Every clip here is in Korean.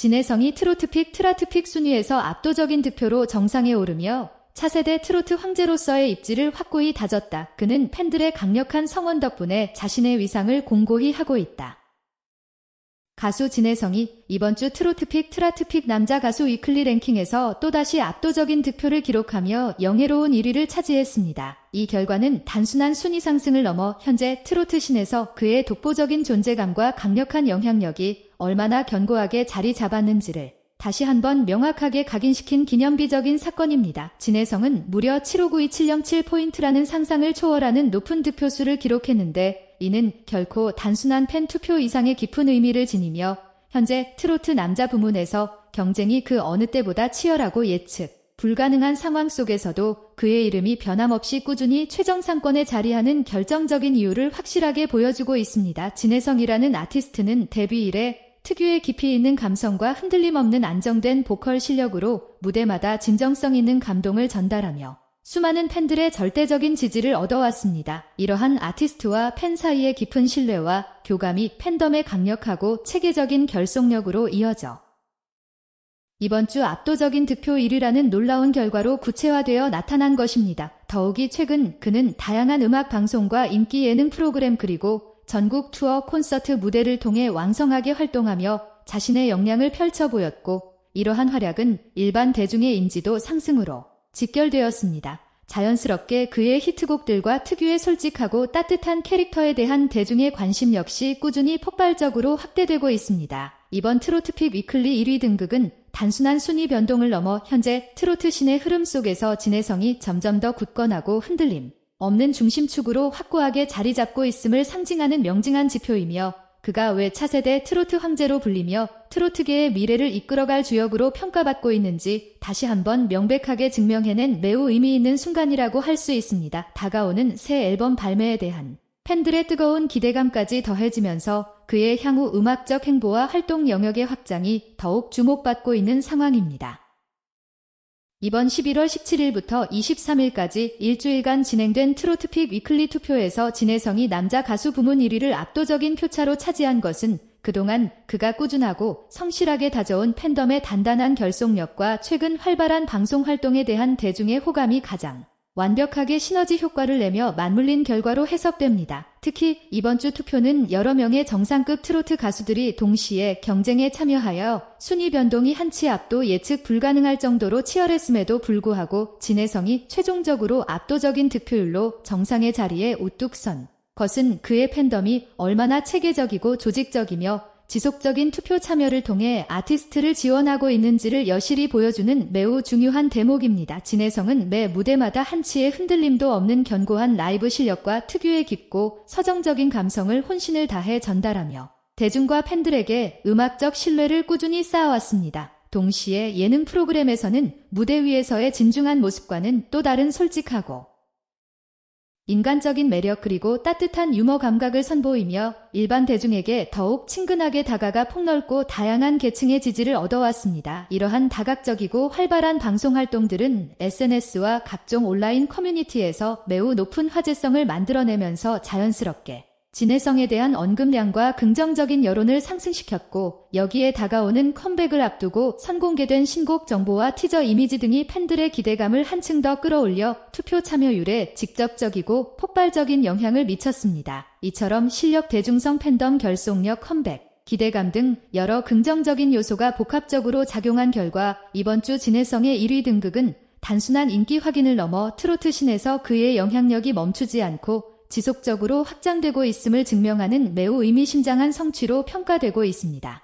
진혜성이 트로트픽 트라트픽 순위에서 압도적인 득표로 정상에 오르며 차세대 트로트 황제로서의 입지를 확고히 다졌다. 그는 팬들의 강력한 성원 덕분에 자신의 위상을 공고히 하고 있다. 가수 진혜성이 이번 주 트로트픽 트라트픽 남자 가수 위클리 랭킹에서 또다시 압도적인 득표를 기록하며 영예로운 1위를 차지했습니다. 이 결과는 단순한 순위 상승을 넘어 현재 트로트 신에서 그의 독보적인 존재감과 강력한 영향력이 얼마나 견고하게 자리 잡았는지를 다시 한번 명확하게 각인시킨 기념비적인 사건입니다. 진혜성은 무려 7592707포인트라는 상상을 초월하는 높은 득표수를 기록했는데 이는 결코 단순한 팬 투표 이상의 깊은 의미를 지니며 현재 트로트 남자 부문에서 경쟁이 그 어느 때보다 치열하고 예측 불가능한 상황 속에서도 그의 이름이 변함없이 꾸준히 최정상권에 자리하는 결정적인 이유를 확실하게 보여주고 있습니다. 진혜성이라는 아티스트는 데뷔 이래 특유의 깊이 있는 감성과 흔들림 없는 안정된 보컬 실력으로 무대마다 진정성 있는 감동을 전달하며 수많은 팬들의 절대적인 지지를 얻어왔습니다. 이러한 아티스트와 팬 사이의 깊은 신뢰와 교감이 팬덤의 강력하고 체계적인 결속력으로 이어져 이번 주 압도적인 득표 1위라는 놀라운 결과로 구체화되어 나타난 것입니다. 더욱이 최근 그는 다양한 음악 방송과 인기 예능 프로그램 그리고 전국 투어 콘서트 무대를 통해 왕성하게 활동하며 자신의 역량을 펼쳐 보였고 이러한 활약은 일반 대중의 인지도 상승으로 직결되었습니다. 자연스럽게 그의 히트곡들과 특유의 솔직하고 따뜻한 캐릭터에 대한 대중의 관심 역시 꾸준히 폭발적으로 확대되고 있습니다. 이번 트로트픽 위클리 1위 등극은 단순한 순위 변동을 넘어 현재 트로트 신의 흐름 속에서 진해성이 점점 더 굳건하고 흔들림 없는 중심축으로 확고하게 자리 잡고 있음을 상징하는 명징한 지표이며 그가 왜 차세대 트로트 황제로 불리며 트로트계의 미래를 이끌어갈 주역으로 평가받고 있는지 다시 한번 명백하게 증명해낸 매우 의미 있는 순간이라고 할 수 있습니다. 다가오는 새 앨범 발매에 대한 팬들의 뜨거운 기대감까지 더해지면서 그의 향후 음악적 행보와 활동 영역의 확장이 더욱 주목받고 있는 상황입니다. 이번 11월 17일부터 23일까지 일주일간 진행된 트로트픽 위클리 투표에서 진혜성이 남자 가수 부문 1위를 압도적인 표차로 차지한 것은 그동안 그가 꾸준하고 성실하게 다져온 팬덤의 단단한 결속력과 최근 활발한 방송 활동에 대한 대중의 호감이 가장 완벽하게 시너지 효과를 내며 맞물린 결과로 해석됩니다. 특히 이번 주 투표는 여러 명의 정상급 트로트 가수들이 동시에 경쟁에 참여하여 순위 변동이 한치 앞도 예측 불가능할 정도로 치열했음에도 불구하고 진혜성이 최종적으로 압도적인 득표율로 정상의 자리에 우뚝 선 것은 그의 팬덤이 얼마나 체계적이고 조직적이며 지속적인 투표 참여를 통해 아티스트를 지원하고 있는지를 여실히 보여주는 매우 중요한 대목입니다. 진혜성은 매 무대마다 한치의 흔들림도 없는 견고한 라이브 실력과 특유의 깊고 서정적인 감성을 혼신을 다해 전달하며 대중과 팬들에게 음악적 신뢰를 꾸준히 쌓아왔습니다. 동시에 예능 프로그램에서는 무대 위에서의 진중한 모습과는 또 다른 솔직하고 인간적인 매력 그리고 따뜻한 유머 감각을 선보이며 일반 대중에게 더욱 친근하게 다가가 폭넓고 다양한 계층의 지지를 얻어왔습니다. 이러한 다각적이고 활발한 방송 활동들은 SNS와 각종 온라인 커뮤니티에서 매우 높은 화제성을 만들어내면서 자연스럽게 진해성에 대한 언급량과 긍정적인 여론을 상승시켰고 여기에 다가오는 컴백을 앞두고 선공개된 신곡 정보와 티저 이미지 등이 팬들의 기대감을 한층 더 끌어올려 투표 참여율에 직접적이고 폭발적인 영향을 미쳤습니다. 이처럼 실력 대중성 팬덤 결속력 컴백 기대감 등 여러 긍정적인 요소가 복합적으로 작용한 결과 이번 주 진해성의 1위 등극은 단순한 인기 확인을 넘어 트로트 신에서 그의 영향력이 멈추지 않고 지속적으로 확장되고 있음을 증명하는 매우 의미심장한 성취로 평가되고 있습니다.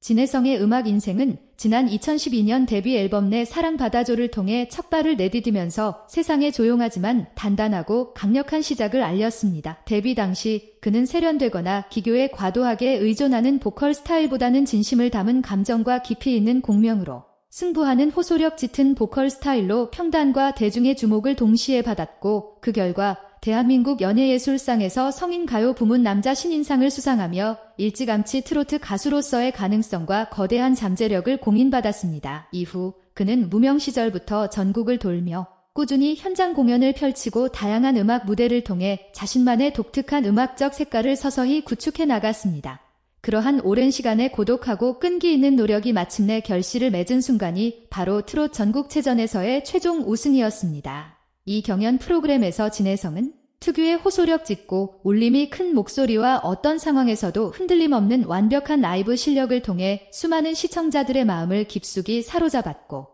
진혜성의 음악 인생은 지난 2012년 데뷔 앨범 내 사랑받아줘를 통해 첫 발을 내디디면서 세상에 조용하지만 단단하고 강력한 시작을 알렸습니다. 데뷔 당시 그는 세련되거나 기교에 과도하게 의존하는 보컬 스타일보다는 진심을 담은 감정과 깊이 있는 공명으로 승부하는 호소력 짙은 보컬 스타일로 평단과 대중의 주목을 동시에 받았고 그 결과 대한민국 연예예술상에서 성인 가요 부문 남자 신인상을 수상하며 일찌감치 트로트 가수로서의 가능성과 거대한 잠재력을 공인받았습니다. 이후 그는 무명 시절부터 전국을 돌며 꾸준히 현장 공연을 펼치고 다양한 음악 무대를 통해 자신만의 독특한 음악적 색깔을 서서히 구축해 나갔습니다. 그러한 오랜 시간의 고독하고 끈기 있는 노력이 마침내 결실을 맺은 순간이 바로 트롯 전국체전에서의 최종 우승이었습니다. 이 경연 프로그램에서 진혜성은 특유의 호소력 짙고 울림이 큰 목소리와 어떤 상황에서도 흔들림 없는 완벽한 라이브 실력을 통해 수많은 시청자들의 마음을 깊숙이 사로잡았고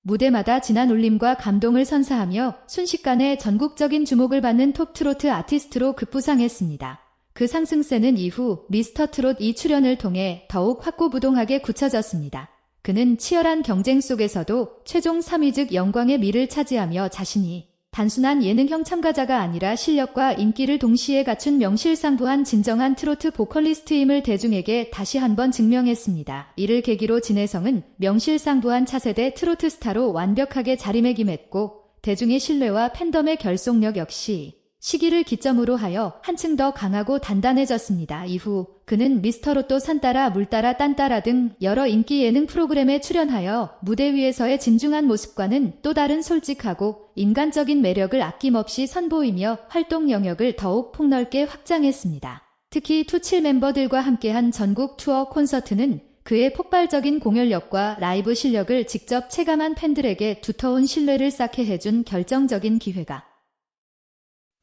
무대마다 진한 울림과 감동을 선사하며 순식간에 전국적인 주목을 받는 톱트로트 아티스트로 급부상했습니다. 그 상승세는 이후 미스터 트롯 2 출연을 통해 더욱 확고부동하게 굳혀졌습니다. 그는 치열한 경쟁 속에서도 최종 3위 즉 영광의 미를 차지하며 자신이 단순한 예능형 참가자가 아니라 실력과 인기를 동시에 갖춘 명실상부한 진정한 트로트 보컬리스트임을 대중에게 다시 한번 증명했습니다. 이를 계기로 진혜성은 명실상부한 차세대 트로트 스타로 완벽하게 자리매김했고 대중의 신뢰와 팬덤의 결속력 역시 시기를 기점으로 하여 한층 더 강하고 단단해졌습니다. 이후 그는 미스터 로또 산따라 물따라 딴따라 등 여러 인기 예능 프로그램에 출연하여 무대 위에서의 진중한 모습과는 또 다른 솔직하고 인간적인 매력을 아낌없이 선보이며 활동 영역을 더욱 폭넓게 확장했습니다. 특히 투칠 멤버들과 함께한 전국 투어 콘서트는 그의 폭발적인 공연력과 라이브 실력을 직접 체감한 팬들에게 두터운 신뢰를 쌓게 해준 결정적인 기회가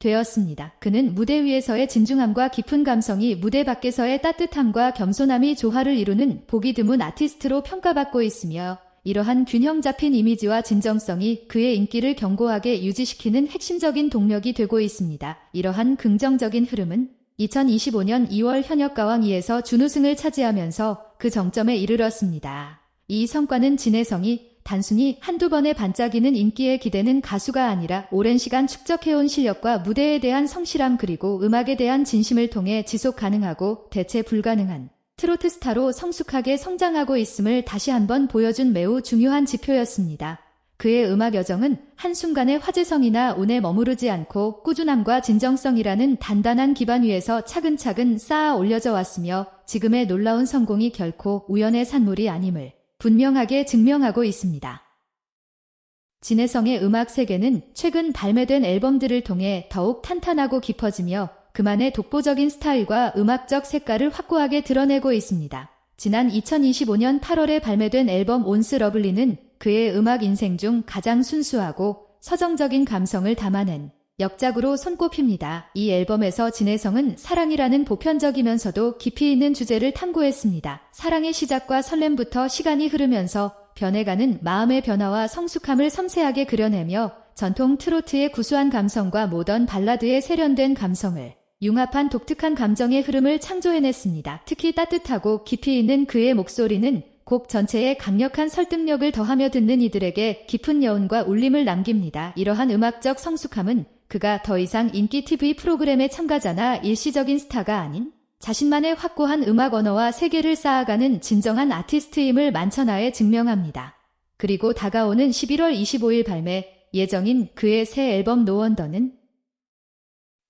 되었습니다. 그는 무대 위에서의 진중함과 깊은 감성이 무대 밖에서의 따뜻함과 겸손함이 조화를 이루는 보기 드문 아티스트로 평가받고 있으며 이러한 균형 잡힌 이미지와 진정성이 그의 인기를 견고하게 유지시키는 핵심적인 동력이 되고 있습니다. 이러한 긍정적인 흐름은 2025년 2월 현역 가왕2에서 준우승을 차지하면서 그 정점에 이르렀습니다. 이 성과는 진혜성이 단순히 한두 번의 반짝이는 인기에 기대는 가수가 아니라 오랜 시간 축적해온 실력과 무대에 대한 성실함 그리고 음악에 대한 진심을 통해 지속 가능하고 대체 불가능한 트로트 스타로 성숙하게 성장하고 있음을 다시 한번 보여준 매우 중요한 지표였습니다. 그의 음악 여정은 한순간의 화제성이나 운에 머무르지 않고 꾸준함과 진정성이라는 단단한 기반 위에서 차근차근 쌓아 올려져 왔으며 지금의 놀라운 성공이 결코 우연의 산물이 아님을 분명하게 증명하고 있습니다. 진혜성의 음악 세계는 최근 발매된 앨범들을 통해 더욱 탄탄하고 깊어지며 그만의 독보적인 스타일과 음악적 색깔을 확고하게 드러내고 있습니다. 지난 2025년 8월에 발매된 앨범 온스 러블리는 그의 음악 인생 중 가장 순수하고 서정적인 감성을 담아낸 역작으로 손꼽힙니다. 이 앨범에서 진혜성은 사랑이라는 보편적이면서도 깊이 있는 주제를 탐구했습니다. 사랑의 시작과 설렘부터 시간이 흐르면서 변해가는 마음의 변화와 성숙함을 섬세하게 그려내며 전통 트로트의 구수한 감성과 모던 발라드의 세련된 감성을 융합한 독특한 감정의 흐름을 창조해냈습니다. 특히 따뜻하고 깊이 있는 그의 목소리는 곡 전체에 강력한 설득력을 더하며 듣는 이들에게 깊은 여운과 울림을 남깁니다. 이러한 음악적 성숙함은 그가 더 이상 인기 TV 프로그램의 참가자나 일시적인 스타가 아닌 자신만의 확고한 음악 언어와 세계를 쌓아가는 진정한 아티스트임을 만천하에 증명합니다. 그리고 다가오는 11월 25일 발매 예정인 그의 새 앨범 노원더는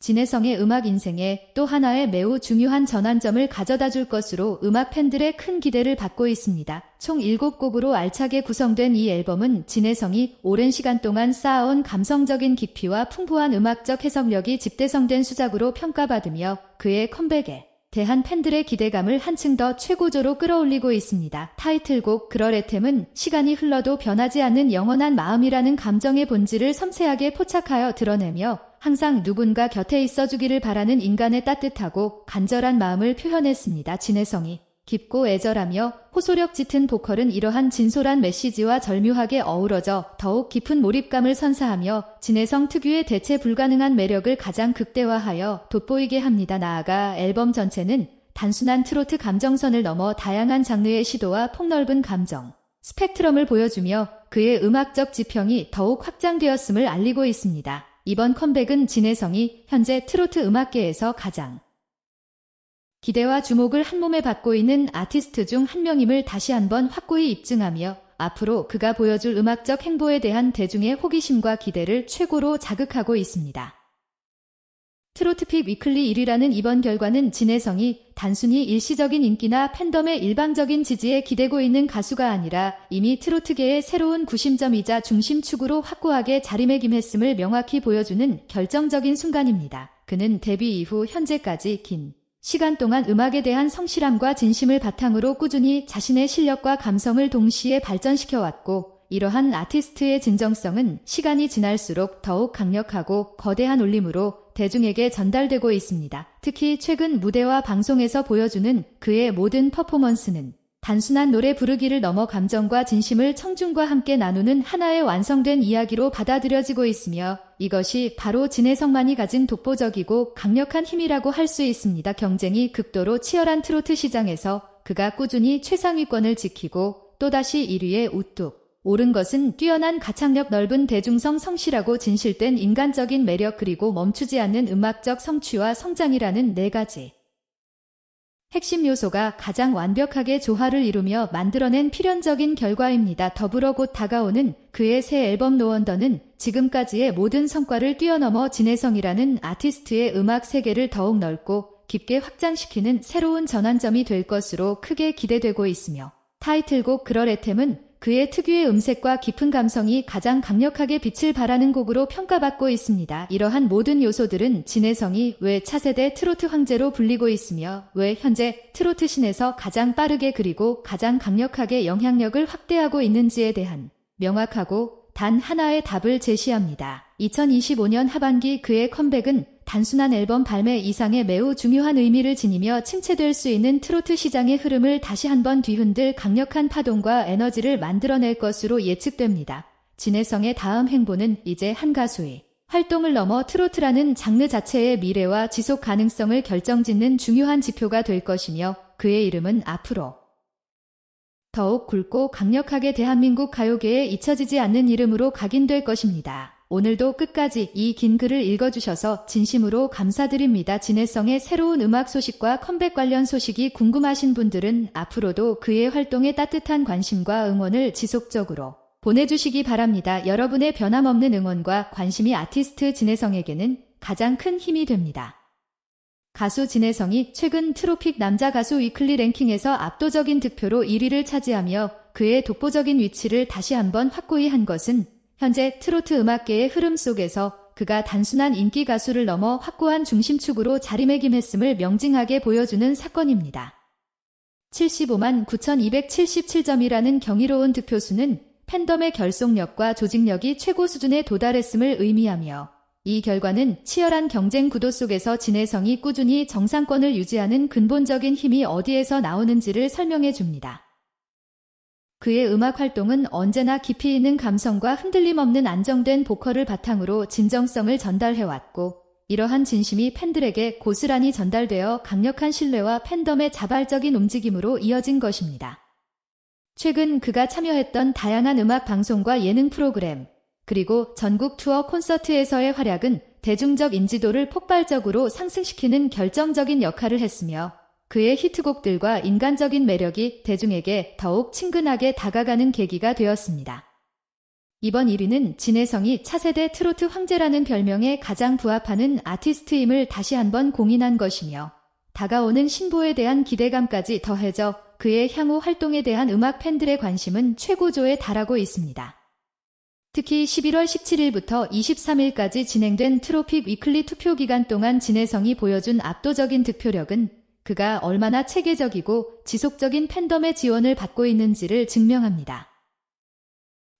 진혜성의 음악 인생에 또 하나의 매우 중요한 전환점을 가져다 줄 것으로 음악 팬들의 큰 기대를 받고 있습니다. 총 7곡으로 알차게 구성된 이 앨범은 진혜성이 오랜 시간 동안 쌓아온 감성적인 깊이와 풍부한 음악적 해석력이 집대성된 수작으로 평가받으며 그의 컴백에 대한 팬들의 기대감을 한층 더 최고조로 끌어올리고 있습니다. 타이틀곡 그러레템은 시간이 흘러도 변하지 않는 영원한 마음이라는 감정의 본질을 섬세하게 포착하여 드러내며 항상 누군가 곁에 있어주기를 바라는 인간의 따뜻하고 간절한 마음을 표현했습니다. 진혜성이 깊고 애절하며 호소력 짙은 보컬은 이러한 진솔한 메시지와 절묘하게 어우러져 더욱 깊은 몰입감을 선사하며 진혜성 특유의 대체 불가능한 매력을 가장 극대화하여 돋보이게 합니다. 나아가 앨범 전체는 단순한 트로트 감정선을 넘어 다양한 장르의 시도와 폭넓은 감정, 스펙트럼을 보여주며 그의 음악적 지평이 더욱 확장되었음을 알리고 있습니다. 이번 컴백은 진혜성이 현재 트로트 음악계에서 가장 기대와 주목을 한몸에 받고 있는 아티스트 중 한 명임을 다시 한번 확고히 입증하며 앞으로 그가 보여줄 음악적 행보에 대한 대중의 호기심과 기대를 최고로 자극하고 있습니다. 트로트픽 위클리 1위라는 이번 결과는 진혜성이 단순히 일시적인 인기나 팬덤의 일방적인 지지에 기대고 있는 가수가 아니라 이미 트로트계의 새로운 구심점이자 중심축으로 확고하게 자리매김했음을 명확히 보여주는 결정적인 순간입니다. 그는 데뷔 이후 현재까지 긴 시간 동안 음악에 대한 성실함과 진심을 바탕으로 꾸준히 자신의 실력과 감성을 동시에 발전시켜 왔고, 이러한 아티스트의 진정성은 시간이 지날수록 더욱 강력하고 거대한 울림으로 대중에게 전달되고 있습니다. 특히 최근 무대와 방송에서 보여주는 그의 모든 퍼포먼스는 단순한 노래 부르기를 넘어 감정과 진심을 청중과 함께 나누는 하나의 완성된 이야기로 받아들여지고 있으며 이것이 바로 진혜성만이 가진 독보적이고 강력한 힘이라고 할 수 있습니다. 경쟁이 극도로 치열한 트로트 시장에서 그가 꾸준히 최상위권을 지키고 또다시 1위에 우뚝 오른 것은 뛰어난 가창력 넓은 대중성 성실하고 진실된 인간적인 매력 그리고 멈추지 않는 음악적 성취와 성장이라는 네 가지. 핵심 요소가 가장 완벽하게 조화를 이루며 만들어낸 필연적인 결과입니다. 더불어 곧 다가오는 그의 새 앨범 노원더는 지금까지의 모든 성과를 뛰어넘어 진혜성이라는 아티스트의 음악 세계를 더욱 넓고 깊게 확장시키는 새로운 전환점이 될 것으로 크게 기대되고 있으며 타이틀곡 그럴 애템은 그의 특유의 음색과 깊은 감성이 가장 강력하게 빛을 발하는 곡으로 평가받고 있습니다. 이러한 모든 요소들은 진혜성이 왜 차세대 트로트 황제로 불리고 있으며 왜 현재 트로트 신에서 가장 빠르게 그리고 가장 강력하게 영향력을 확대하고 있는지에 대한 명확하고 단 하나의 답을 제시합니다. 2025년 하반기 그의 컴백은 단순한 앨범 발매 이상의 매우 중요한 의미를 지니며 침체될 수 있는 트로트 시장의 흐름을 다시 한번 뒤흔들 강력한 파동과 에너지를 만들어낼 것으로 예측됩니다. 진혜성의 다음 행보는 이제 한 가수의 활동을 넘어 트로트라는 장르 자체의 미래와 지속 가능성을 결정짓는 중요한 지표가 될 것이며 그의 이름은 앞으로 더욱 굵고 강력하게 대한민국 가요계에 잊혀지지 않는 이름으로 각인될 것입니다. 오늘도 끝까지 이 긴 글을 읽어주셔서 진심으로 감사드립니다. 진해성의 새로운 음악 소식과 컴백 관련 소식이 궁금하신 분들은 앞으로도 그의 활동에 따뜻한 관심과 응원을 지속적으로 보내주시기 바랍니다. 여러분의 변함없는 응원과 관심이 아티스트 진해성에게는 가장 큰 힘이 됩니다. 가수 진혜성이 최근 트로픽 남자 가수 위클리 랭킹에서 압도적인 득표로 1위를 차지하며 그의 독보적인 위치를 다시 한번 확고히 한 것은 현재 트로트 음악계의 흐름 속에서 그가 단순한 인기 가수를 넘어 확고한 중심축으로 자리매김했음을 명징하게 보여주는 사건입니다. 75만 9,277점이라는 경이로운 득표수는 팬덤의 결속력과 조직력이 최고 수준에 도달했음을 의미하며 이 결과는 치열한 경쟁 구도 속에서 진해성이 꾸준히 정상권을 유지하는 근본적인 힘이 어디에서 나오는지를 설명해 줍니다. 그의 음악 활동은 언제나 깊이 있는 감성과 흔들림 없는 안정된 보컬을 바탕으로 진정성을 전달해왔고, 이러한 진심이 팬들에게 고스란히 전달되어 강력한 신뢰와 팬덤의 자발적인 움직임으로 이어진 것입니다. 최근 그가 참여했던 다양한 음악 방송과 예능 프로그램, 그리고 전국 투어 콘서트에서의 활약은 대중적 인지도를 폭발적으로 상승시키는 결정적인 역할을 했으며 그의 히트곡들과 인간적인 매력이 대중에게 더욱 친근하게 다가가는 계기가 되었습니다. 이번 1위는 진혜성이 차세대 트로트 황제라는 별명에 가장 부합하는 아티스트임을 다시 한번 공인한 것이며 다가오는 신보에 대한 기대감까지 더해져 그의 향후 활동에 대한 음악 팬들의 관심은 최고조에 달하고 있습니다. 특히 11월 17일부터 23일까지 진행된 트로픽 위클리 투표 기간 동안 진혜성이 보여준 압도적인 득표력은 그가 얼마나 체계적이고 지속적인 팬덤의 지원을 받고 있는지를 증명합니다.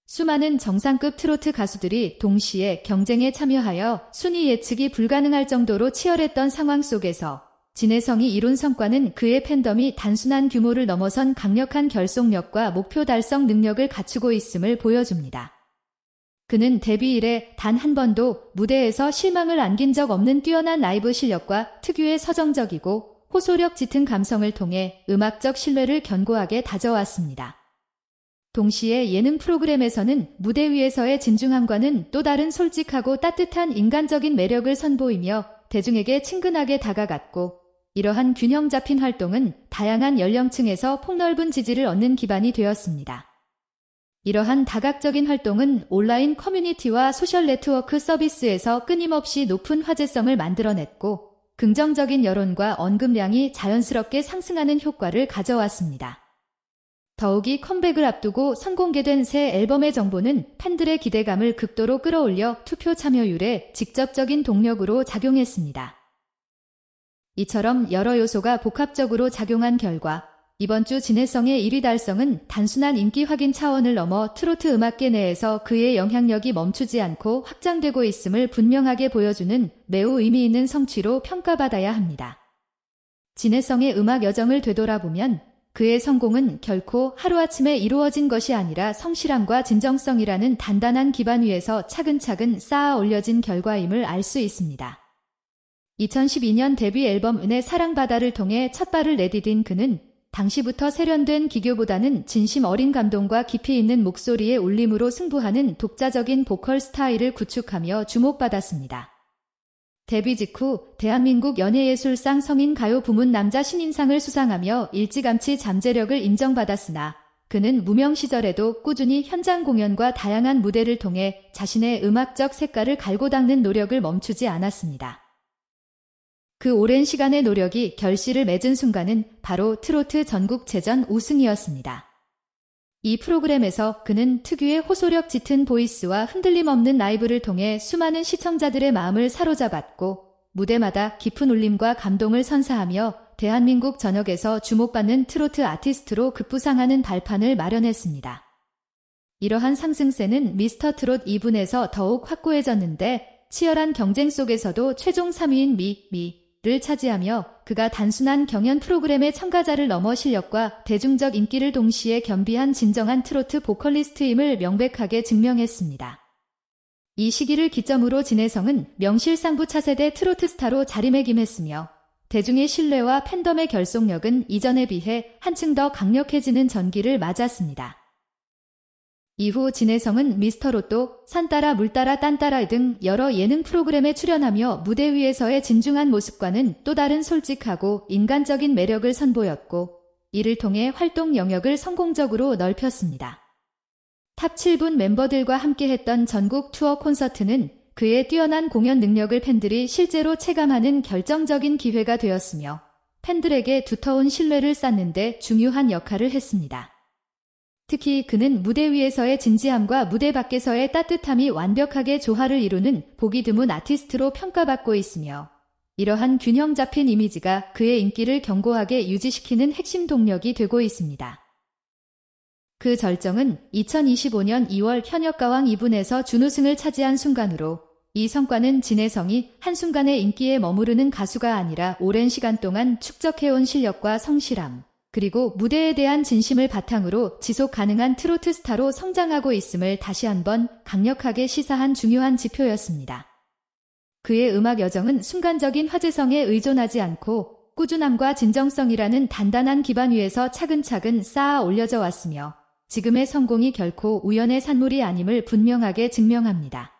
수많은 정상급 트로트 가수들이 동시에 경쟁에 참여하여 순위 예측이 불가능할 정도로 치열했던 상황 속에서 진혜성이 이룬 성과는 그의 팬덤이 단순한 규모를 넘어선 강력한 결속력과 목표 달성 능력을 갖추고 있음을 보여줍니다. 그는 데뷔 이래 단 한 번도 무대에서 실망을 안긴 적 없는 뛰어난 라이브 실력과 특유의 서정적이고 호소력 짙은 감성을 통해 음악적 신뢰를 견고하게 다져왔습니다. 동시에 예능 프로그램에서는 무대 위에서의 진중함과는 또 다른 솔직하고 따뜻한 인간적인 매력을 선보이며 대중에게 친근하게 다가갔고 이러한 균형 잡힌 활동은 다양한 연령층에서 폭넓은 지지를 얻는 기반이 되었습니다. 이러한 다각적인 활동은 온라인 커뮤니티와 소셜 네트워크 서비스에서 끊임없이 높은 화제성을 만들어냈고 긍정적인 여론과 언급량이 자연스럽게 상승하는 효과를 가져왔습니다. 더욱이 컴백을 앞두고 선공개된 새 앨범의 정보는 팬들의 기대감을 극도로 끌어올려 투표 참여율에 직접적인 동력으로 작용했습니다. 이처럼 여러 요소가 복합적으로 작용한 결과 이번 주 진해성의 1위 달성은 단순한 인기 확인 차원을 넘어 트로트 음악계 내에서 그의 영향력이 멈추지 않고 확장되고 있음을 분명하게 보여주는 매우 의미 있는 성취로 평가받아야 합니다. 진해성의 음악 여정을 되돌아보면 그의 성공은 결코 하루아침에 이루어진 것이 아니라 성실함과 진정성이라는 단단한 기반 위에서 차근차근 쌓아 올려진 결과임을 알 수 있습니다. 2012년 데뷔 앨범 은의 사랑바다를 통해 첫 발을 내디딘 그는 당시부터 세련된 기교보다는 진심 어린 감동과 깊이 있는 목소리의 울림으로 승부하는 독자적인 보컬 스타일을 구축하며 주목받았습니다. 데뷔 직후 대한민국 연예예술상 성인 가요 부문 남자 신인상을 수상하며 일찌감치 잠재력을 인정받았으나 그는 무명 시절에도 꾸준히 현장 공연과 다양한 무대를 통해 자신의 음악적 색깔을 갈고 닦는 노력을 멈추지 않았습니다. 그 오랜 시간의 노력이 결실을 맺은 순간은 바로 트로트 전국체전 우승이었습니다. 이 프로그램에서 그는 특유의 호소력 짙은 보이스와 흔들림 없는 라이브를 통해 수많은 시청자들의 마음을 사로잡았고 무대마다 깊은 울림과 감동을 선사하며 대한민국 전역에서 주목받는 트로트 아티스트로 급부상하는 발판을 마련했습니다. 이러한 상승세는 미스터 트롯 2분에서 더욱 확고해졌는데 치열한 경쟁 속에서도 최종 3위인 미, 미, 를 차지하며 그가 단순한 경연 프로그램의 참가자를 넘어 실력과 대중적 인기를 동시에 겸비한 진정한 트로트 보컬리스트임을 명백하게 증명했습니다. 이 시기를 기점으로 진혜성은 명실상부 차세대 트로트 스타로 자리매김했으며 대중의 신뢰와 팬덤의 결속력은 이전에 비해 한층 더 강력해지는 전기를 맞았습니다. 이후 진혜성은 미스터 로또, 산따라 물따라 딴따라 등 여러 예능 프로그램에 출연하며 무대 위에서의 진중한 모습과는 또 다른 솔직하고 인간적인 매력을 선보였고 이를 통해 활동 영역을 성공적으로 넓혔습니다. 탑 7분 멤버들과 함께했던 전국 투어 콘서트는 그의 뛰어난 공연 능력을 팬들이 실제로 체감하는 결정적인 기회가 되었으며 팬들에게 두터운 신뢰를 쌓는데 중요한 역할을 했습니다. 특히 그는 무대 위에서의 진지함과 무대 밖에서의 따뜻함이 완벽하게 조화를 이루는 보기 드문 아티스트로 평가받고 있으며 이러한 균형 잡힌 이미지가 그의 인기를 견고하게 유지시키는 핵심 동력이 되고 있습니다. 그 절정은 2025년 2월 현역가왕 2분에서 준우승을 차지한 순간으로 이 성과는 진혜성이 한순간의 인기에 머무르는 가수가 아니라 오랜 시간 동안 축적해온 실력과 성실함, 그리고 무대에 대한 진심을 바탕으로 지속 가능한 트로트 스타로 성장하고 있음을 다시 한번 강력하게 시사한 중요한 지표였습니다. 그의 음악 여정은 순간적인 화제성에 의존하지 않고 꾸준함과 진정성이라는 단단한 기반 위에서 차근차근 쌓아 올려져 왔으며 지금의 성공이 결코 우연의 산물이 아님을 분명하게 증명합니다.